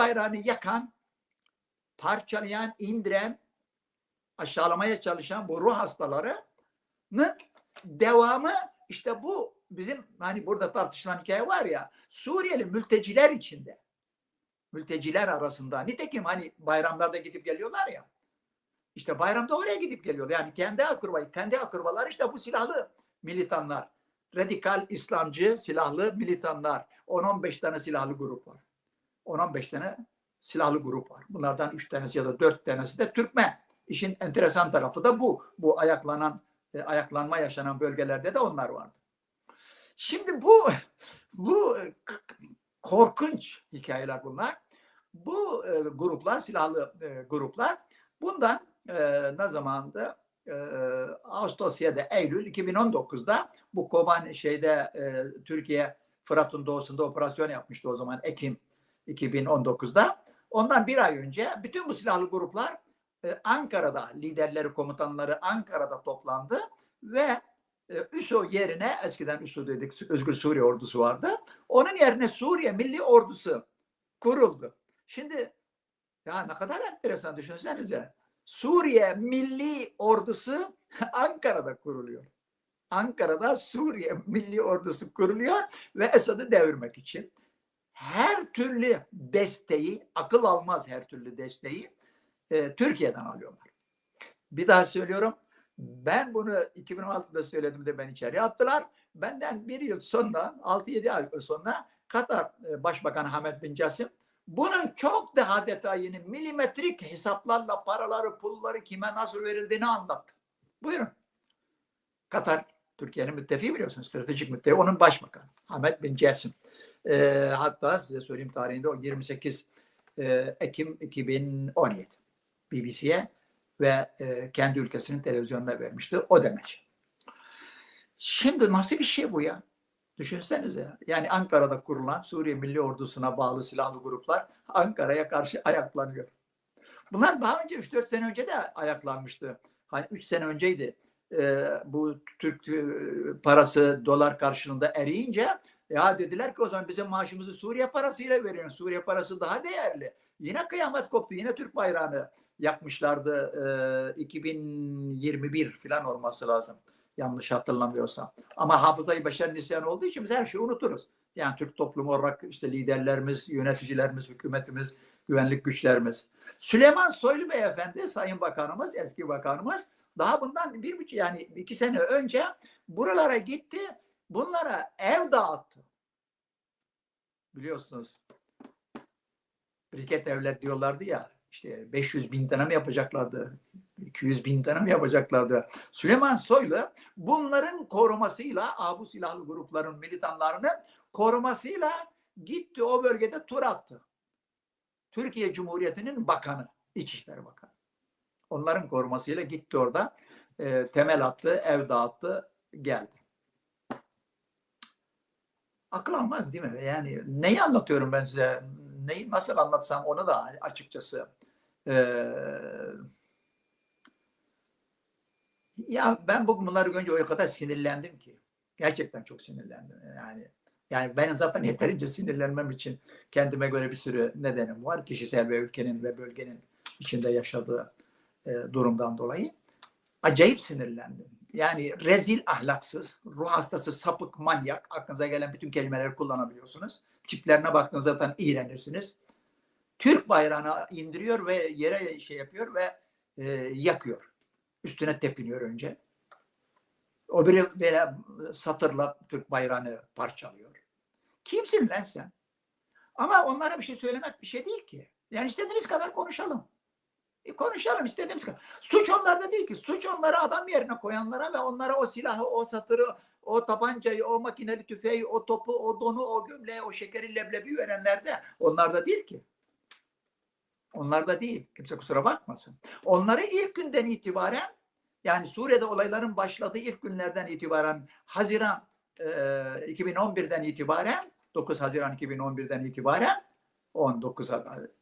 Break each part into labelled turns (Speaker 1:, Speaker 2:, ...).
Speaker 1: bayrağını yakan, parçalayan, indiren, aşağılamaya çalışan bu ruh hastalarının devamı işte bu bizim hani burada tartışılan hikaye var ya Suriyeli mülteciler içinde mülteciler arasında nitekim hani bayramlarda gidip geliyorlar ya işte bayramda oraya gidip geliyor. Yani kendi akraba, kendi akrabalar işte bu silahlı militanlar. Radikal İslamcı silahlı militanlar. 10-15 tane silahlı grup var. 10-15 tane silahlı grup var. Bunlardan 3 tanesi ya da 4 tanesi de Türkmen. İşin enteresan tarafı da bu. Bu ayaklanan, e, ayaklanma yaşanan bölgelerde de onlar vardı. Şimdi bu bu korkunç hikayeler bunlar. Bu e, gruplar, silahlı e, gruplar bundan e, ne zamandı? E, Ağustos ya da Eylül 2019'da bu Koban şeyde e, Türkiye Fırat'ın doğusunda operasyon yapmıştı o zaman Ekim 2019'da. Ondan bir ay önce bütün bu silahlı gruplar e, Ankara'da liderleri, komutanları Ankara'da toplandı ve e, ÜSO yerine eskiden ÜSO dedik Özgür Suriye Ordusu vardı. Onun yerine Suriye Milli Ordusu kuruldu. Şimdi ya ne kadar enteresan düşünsenize. Suriye Milli Ordusu Ankara'da kuruluyor. Ankara'da Suriye Milli Ordusu kuruluyor ve Esad'ı devirmek için her türlü desteği, akıl almaz her türlü desteği e, Türkiye'den alıyorlar. Bir daha söylüyorum. Ben bunu 2016'da söyledim de ben içeriye attılar. Benden bir yıl sonra, 6-7 ay sonra Katar e, Başbakanı Hamed Bin Casim bunun çok daha detayını milimetrik hesaplarla paraları, pulları kime nasıl verildiğini anlattı. Buyurun. Katar, Türkiye'nin müttefiği biliyorsunuz. Stratejik müttefiği. Onun başbakanı. Ahmet Bin Cesim. E, hatta size söyleyeyim tarihinde o 28 e, Ekim 2017 BBC'ye ve e, kendi ülkesinin televizyonuna vermişti. O demek. Şimdi nasıl bir şey bu ya? Düşünsenize. Yani Ankara'da kurulan Suriye Milli Ordusu'na bağlı silahlı gruplar Ankara'ya karşı ayaklanıyor. Bunlar daha önce 3-4 sene önce de ayaklanmıştı. Hani 3 sene önceydi. Ee, bu Türk e, parası dolar karşılığında eriyince ya dediler ki o zaman bizim maaşımızı Suriye parasıyla verin. Suriye parası daha değerli. Yine kıyamet koptu. Yine Türk bayrağını yakmışlardı. Ee, 2021 falan olması lazım. Yanlış hatırlamıyorsam. Ama hafızayı beşer nisyan olduğu için biz her şeyi unuturuz. Yani Türk toplumu olarak işte liderlerimiz, yöneticilerimiz, hükümetimiz, güvenlik güçlerimiz. Süleyman Soylu Beyefendi, Sayın Bakanımız, eski bakanımız daha bundan bir buçuk yani iki sene önce buralara gitti. Bunlara ev dağıttı. Biliyorsunuz. Briket evler diyorlardı ya işte 500 bin tane mi yapacaklardı? 200 bin tane mi yapacaklardı? Süleyman Soylu bunların korumasıyla bu silahlı grupların militanlarının korumasıyla gitti o bölgede tur attı. Türkiye Cumhuriyeti'nin bakanı, İçişleri Bakanı. Onların korumasıyla gitti orada e, temel attı, ev dağıttı, geldi. Akıl almaz değil mi? Yani neyi anlatıyorum ben size? Neyi nasıl anlatsam onu da açıkçası ee, ya ben bugün bunları görünce o kadar sinirlendim ki. Gerçekten çok sinirlendim. Yani yani benim zaten yeterince sinirlenmem için kendime göre bir sürü nedenim var. Kişisel ve ülkenin ve bölgenin içinde yaşadığı e, durumdan dolayı. Acayip sinirlendim. Yani rezil ahlaksız, ruh hastası, sapık, manyak. Aklınıza gelen bütün kelimeleri kullanabiliyorsunuz. Tiplerine baktığınız zaten iğrenirsiniz. Türk bayrağını indiriyor ve yere şey yapıyor ve e, yakıyor. Üstüne tepiniyor önce. O biri böyle satırla Türk bayrağını parçalıyor. Kimsin lan sen? Ama onlara bir şey söylemek bir şey değil ki. Yani istediğiniz kadar konuşalım. E konuşalım istediğimiz kadar. Suç onlarda değil ki. Suç onları adam yerine koyanlara ve onlara o silahı, o satırı, o tabancayı, o makineli tüfeği, o topu, o donu, o gömleği, o şekeri leblebi verenlerde onlarda değil ki. Onlarda değil. Kimse kusura bakmasın. Onları ilk günden itibaren yani Suriye'de olayların başladığı ilk günlerden itibaren Haziran e, 2011'den itibaren 9 Haziran 2011'den itibaren 19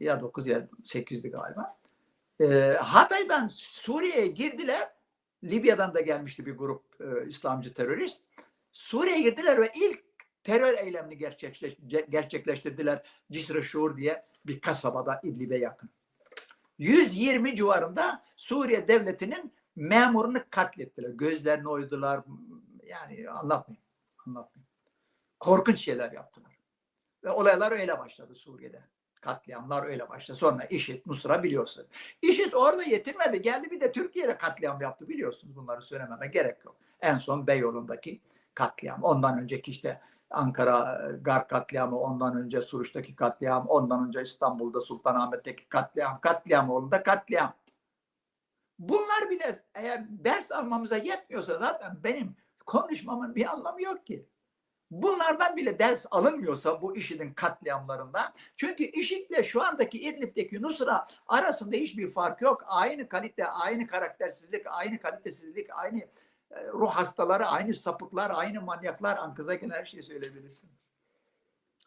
Speaker 1: ya 9 ya 8'di galiba. E, Hatay'dan Suriye'ye girdiler. Libya'dan da gelmişti bir grup e, İslamcı terörist. Suriye'ye girdiler ve ilk terör eylemini gerçekleş- gerçekleştirdiler. Cisr-i Şuur diye bir kasabada İdlib'e yakın. 120 civarında Suriye devletinin memurunu katlettiler. Gözlerini oydular. Yani anlatmayayım. Anlatmayayım. Korkunç şeyler yaptılar. Ve olaylar öyle başladı Suriye'de. Katliamlar öyle başladı. Sonra IŞİD, Nusra biliyorsun. IŞİD orada yetinmedi. Geldi bir de Türkiye'de katliam yaptı biliyorsunuz. Bunları söylememe gerek yok. En son Beyoğlu'ndaki katliam. Ondan önceki işte Ankara e, Gar katliamı, ondan önce Suruç'taki katliam, ondan önce İstanbul'da Sultanahmet'teki katliam, katliam oğlunda katliam. Bunlar bile eğer ders almamıza yetmiyorsa zaten benim konuşmamın bir anlamı yok ki. Bunlardan bile ders alınmıyorsa bu IŞİD'in katliamlarından. Çünkü IŞİD'le şu andaki İdlib'deki Nusra arasında hiçbir fark yok. Aynı kalite, aynı karaktersizlik, aynı kalitesizlik, aynı e, ruh hastaları, aynı sapıklar, aynı manyaklar. Ankızayken her şeyi söyleyebilirsiniz.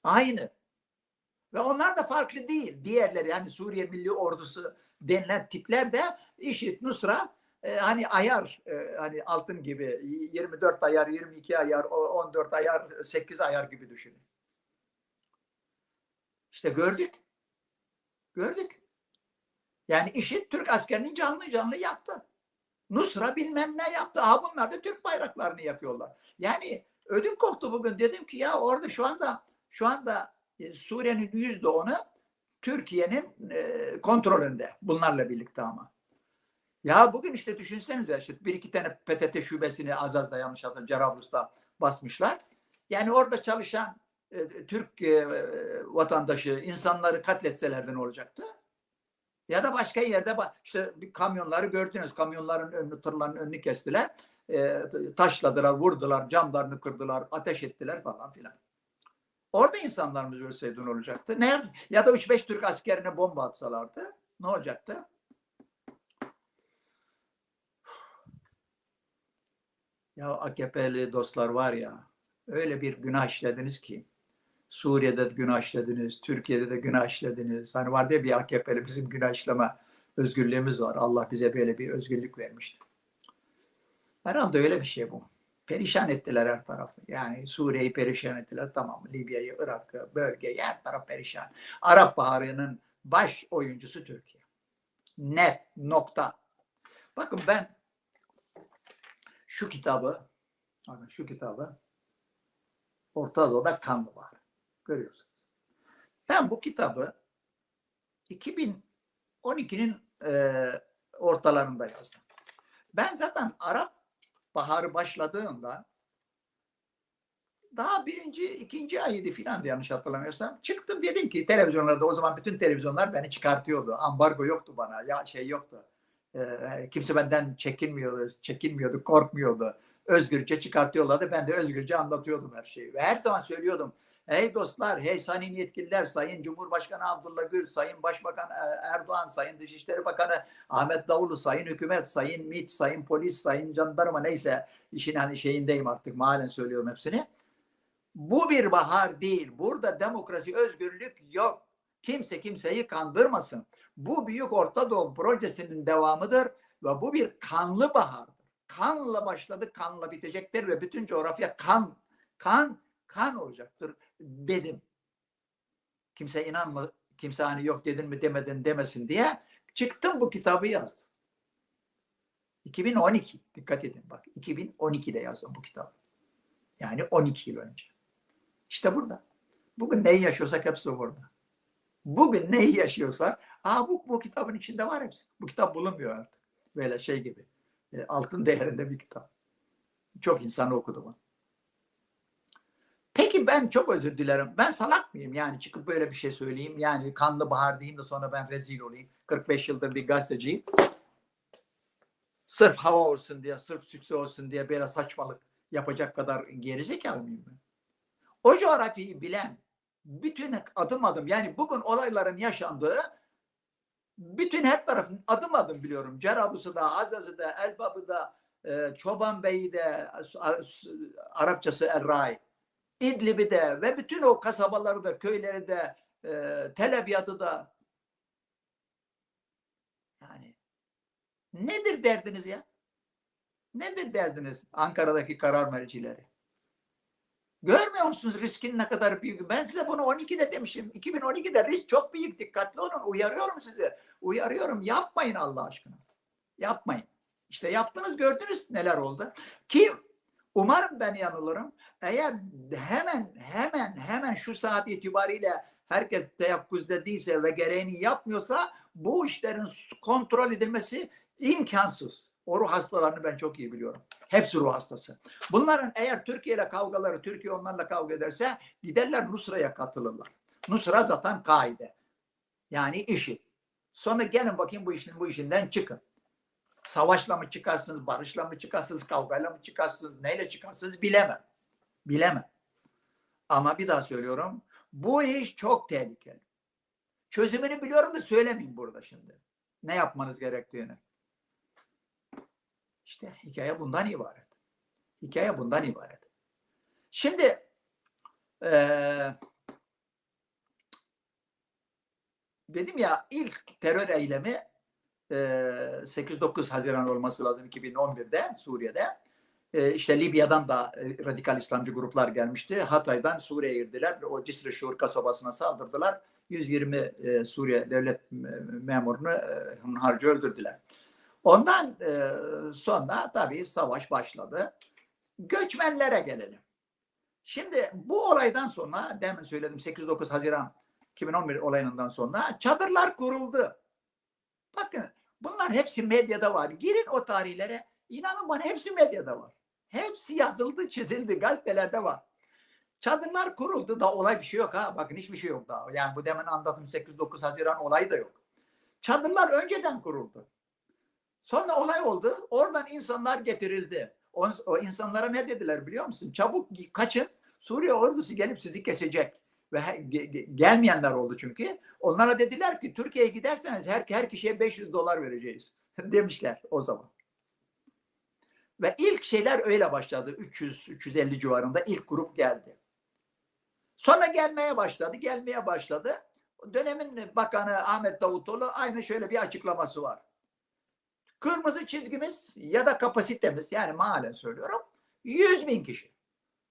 Speaker 1: Aynı. Ve onlar da farklı değil. Diğerleri yani Suriye Milli Ordusu denilen tipler de IŞİD, Nusra e, hani ayar e, hani altın gibi 24 ayar, 22 ayar, o- 14 ayar, 8 ayar gibi düşünün. İşte gördük. Gördük. Yani IŞİD Türk askerini canlı canlı yaktı. Nusra bilmem ne yaptı. Ha bunlar da Türk bayraklarını yakıyorlar. Yani ödüm koptu bugün. Dedim ki ya orada şu anda şu anda e, Suriye'nin yüzde onu Türkiye'nin e, kontrolünde. Bunlarla birlikte ama. Ya bugün işte düşünsenize işte bir iki tane PTT şubesini Azaz'da yanlış hatırlamıyorum Cerablus'ta basmışlar. Yani orada çalışan e, Türk e, vatandaşı insanları katletselerdi ne olacaktı? Ya da başka yerde işte kamyonları gördünüz. Kamyonların önünü, tırların önünü kestiler. E, taşladılar, vurdular, camlarını kırdılar, ateş ettiler falan filan. Orada insanlarımız ölseydi ne olacaktı? Ne? Ya da 3-5 Türk askerine bomba atsalardı ne olacaktı? Ya AKP'li dostlar var ya öyle bir günah işlediniz ki Suriye'de de günah işlediniz, Türkiye'de de günah işlediniz. Hani var diye bir AKP'li bizim günah işleme özgürlüğümüz var. Allah bize böyle bir özgürlük vermişti. Herhalde öyle bir şey bu. Perişan ettiler her tarafı. Yani Suriye'yi perişan ettiler. Tamam Libya'yı, Irak'ı, bölgeyi her taraf perişan. Arap Baharı'nın baş oyuncusu Türkiye. Net, nokta. Bakın ben şu kitabı, bakın şu kitabı Orta Doğu'da kanlı var. Görüyorsunuz. Ben bu kitabı 2012'nin e, ortalarında yazdım. Ben zaten Arap Baharı başladığında daha birinci, ikinci ayıydı filan yanlış hatırlamıyorsam. Çıktım dedim ki televizyonlarda o zaman bütün televizyonlar beni çıkartıyordu. Ambargo yoktu bana. Ya şey yoktu. Ee, kimse benden çekinmiyordu, çekinmiyordu, korkmuyordu. Özgürce çıkartıyorlardı. Ben de özgürce anlatıyordum her şeyi. Ve her zaman söylüyordum. Hey dostlar, hey sayın yetkililer, sayın Cumhurbaşkanı Abdullah Gül, sayın Başbakan e, Erdoğan, sayın Dışişleri Bakanı Ahmet Davulu, sayın hükümet, sayın MİT, sayın polis, sayın jandarma neyse işin hani şeyindeyim artık mahallen söylüyorum hepsini. Bu bir bahar değil. Burada demokrasi, özgürlük yok. Kimse kimseyi kandırmasın. Bu Büyük Orta Doğu projesinin devamıdır ve bu bir kanlı bahardır. Kanla başladı, kanla bitecektir ve bütün coğrafya kan, kan, kan olacaktır dedim. Kimse inanma, kimse hani yok dedin mi demedin demesin diye çıktım bu kitabı yazdım. 2012, dikkat edin bak 2012'de yazdım bu kitabı. Yani 12 yıl önce. İşte burada. Bugün neyi yaşıyorsak hepsi burada. Bugün neyi yaşıyorsak, aa bu, bu kitabın içinde var hepsi. Bu kitap bulunmuyor artık. Böyle şey gibi. E, altın değerinde bir kitap. Çok insan okudu bunu. Peki ben çok özür dilerim. Ben salak mıyım? Yani çıkıp böyle bir şey söyleyeyim. Yani kanlı bahar diyeyim de sonra ben rezil olayım. 45 yıldır bir gazeteciyim. Sırf hava olsun diye, sırf sükse olsun diye böyle saçmalık yapacak kadar gerizekalı mıyım ben? O coğrafyayı bilen, bütün adım adım yani bugün olayların yaşandığı bütün her tarafın adım adım biliyorum. Cerablus'da, Azaz'da, Elbab'da, e, Çoban Bey'de, Arapçası Erray, İdlib'i de ve bütün o kasabaları da, köyleri de, e, Tel Abyad'ı da yani nedir derdiniz ya? Nedir derdiniz Ankara'daki karar mercileri? Görmüyor musunuz riskin ne kadar büyük? Ben size bunu 12'de demişim. 2012'de risk çok büyük. Dikkatli olun. Uyarıyorum sizi. Uyarıyorum. Yapmayın Allah aşkına. Yapmayın. İşte yaptınız gördünüz neler oldu. Ki umarım ben yanılırım. Eğer hemen hemen hemen şu saat itibariyle herkes teyakkuzda değilse ve gereğini yapmıyorsa bu işlerin kontrol edilmesi imkansız. O ruh hastalarını ben çok iyi biliyorum. Hepsi ruh hastası. Bunların eğer Türkiye ile kavgaları, Türkiye onlarla kavga ederse giderler Nusra'ya katılırlar. Nusra zaten kaide. Yani işi. Sonra gelin bakayım bu işin bu işinden çıkın. Savaşla mı çıkarsınız, barışla mı çıkarsınız, kavgayla mı çıkarsınız, neyle çıkarsınız bilemem. Bilemem. Ama bir daha söylüyorum. Bu iş çok tehlikeli. Çözümünü biliyorum da söylemeyeyim burada şimdi. Ne yapmanız gerektiğini. İşte hikaye bundan ibaret. Hikaye bundan ibaret. Şimdi eee dedim ya ilk terör eylemi eee 8-9 Haziran olması lazım 2011'de Suriye'de. Eee işte Libya'dan da e, radikal İslamcı gruplar gelmişti. Hatay'dan Suriye'ye girdiler. O Cisre Şuur kasabasına saldırdılar. 120 e, Suriye devlet memurunu e, harcı öldürdüler. Ondan e, sonra tabii savaş başladı. Göçmenlere gelelim. Şimdi bu olaydan sonra demin söyledim 8-9 Haziran 2011 olayından sonra çadırlar kuruldu. Bakın bunlar hepsi medyada var. Girin o tarihlere. İnanın bana hepsi medyada var. Hepsi yazıldı, çizildi, gazetelerde var. Çadırlar kuruldu da olay bir şey yok ha. Bakın hiçbir şey yok daha. Yani bu demin anlattığım 8-9 Haziran olayı da yok. Çadırlar önceden kuruldu. Sonra olay oldu. Oradan insanlar getirildi. O, o insanlara ne dediler biliyor musun? Çabuk kaçın. Suriye ordusu gelip sizi kesecek. Ve gelmeyenler oldu çünkü. Onlara dediler ki Türkiye'ye giderseniz her, her kişiye 500 dolar vereceğiz. demişler o zaman. Ve ilk şeyler öyle başladı. 300-350 civarında ilk grup geldi. Sonra gelmeye başladı, gelmeye başladı. Dönemin bakanı Ahmet Davutoğlu aynı şöyle bir açıklaması var. Kırmızı çizgimiz ya da kapasitemiz yani mahallen söylüyorum 100 bin kişi.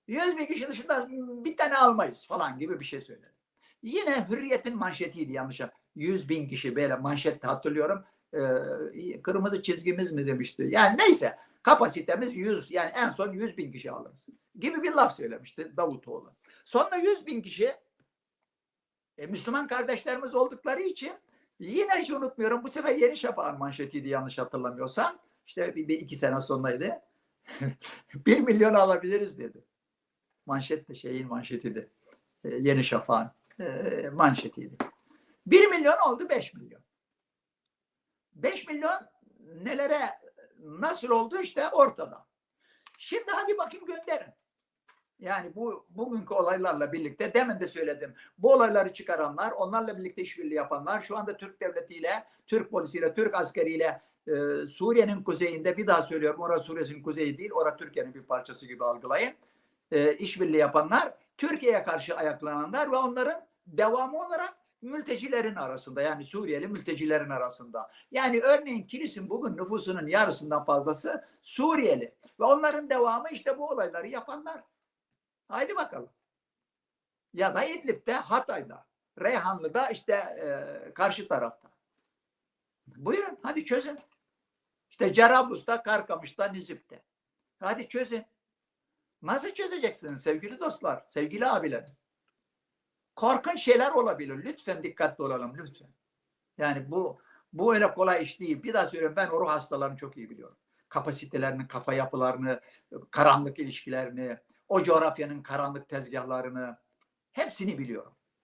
Speaker 1: 100 bin kişi dışında bir tane almayız falan gibi bir şey söyledi. Yine hürriyetin manşetiydi yanlış. 100 bin kişi böyle manşette hatırlıyorum. Ee, kırmızı çizgimiz mi demişti. Yani neyse kapasitemiz 100 yani en son 100 bin kişi alırız gibi bir laf söylemişti Davutoğlu. Sonra 100 bin kişi e, Müslüman kardeşlerimiz oldukları için yine hiç unutmuyorum bu sefer Yeni Şafak'ın manşetiydi yanlış hatırlamıyorsam. İşte bir, bir iki sene sonraydı. bir milyon alabiliriz dedi. Manşet de şeyin manşetiydi. E, Yeni Şafak'ın e, manşetiydi. Bir milyon oldu beş milyon. Beş milyon nelere nasıl oldu işte ortada. Şimdi hadi bakayım gönderin. Yani bu bugünkü olaylarla birlikte demin de söyledim. Bu olayları çıkaranlar, onlarla birlikte işbirliği yapanlar şu anda Türk devletiyle, Türk polisiyle, Türk askeriyle e, Suriye'nin kuzeyinde bir daha söylüyorum. Orası Suriye'nin kuzeyi değil, orası Türkiye'nin bir parçası gibi algılayın. E, işbirliği yapanlar, Türkiye'ye karşı ayaklananlar ve onların devamı olarak mültecilerin arasında yani Suriyeli mültecilerin arasında. Yani örneğin Kilis'in bugün nüfusunun yarısından fazlası Suriyeli ve onların devamı işte bu olayları yapanlar. Haydi bakalım. Ya da İdlib'de, Hatay'da, Reyhanlı'da işte e, karşı tarafta. Buyurun hadi çözün. İşte Cerablus'ta, Karkamış'ta, Nizip'te. Hadi çözün. Nasıl çözeceksiniz sevgili dostlar, sevgili abiler? Korkunç şeyler olabilir. Lütfen dikkatli olalım lütfen. Yani bu bu öyle kolay iş değil. Bir daha söylüyorum ben o ruh hastalarını çok iyi biliyorum. Kapasitelerini, kafa yapılarını, karanlık ilişkilerini, o coğrafyanın karanlık tezgahlarını hepsini biliyorum.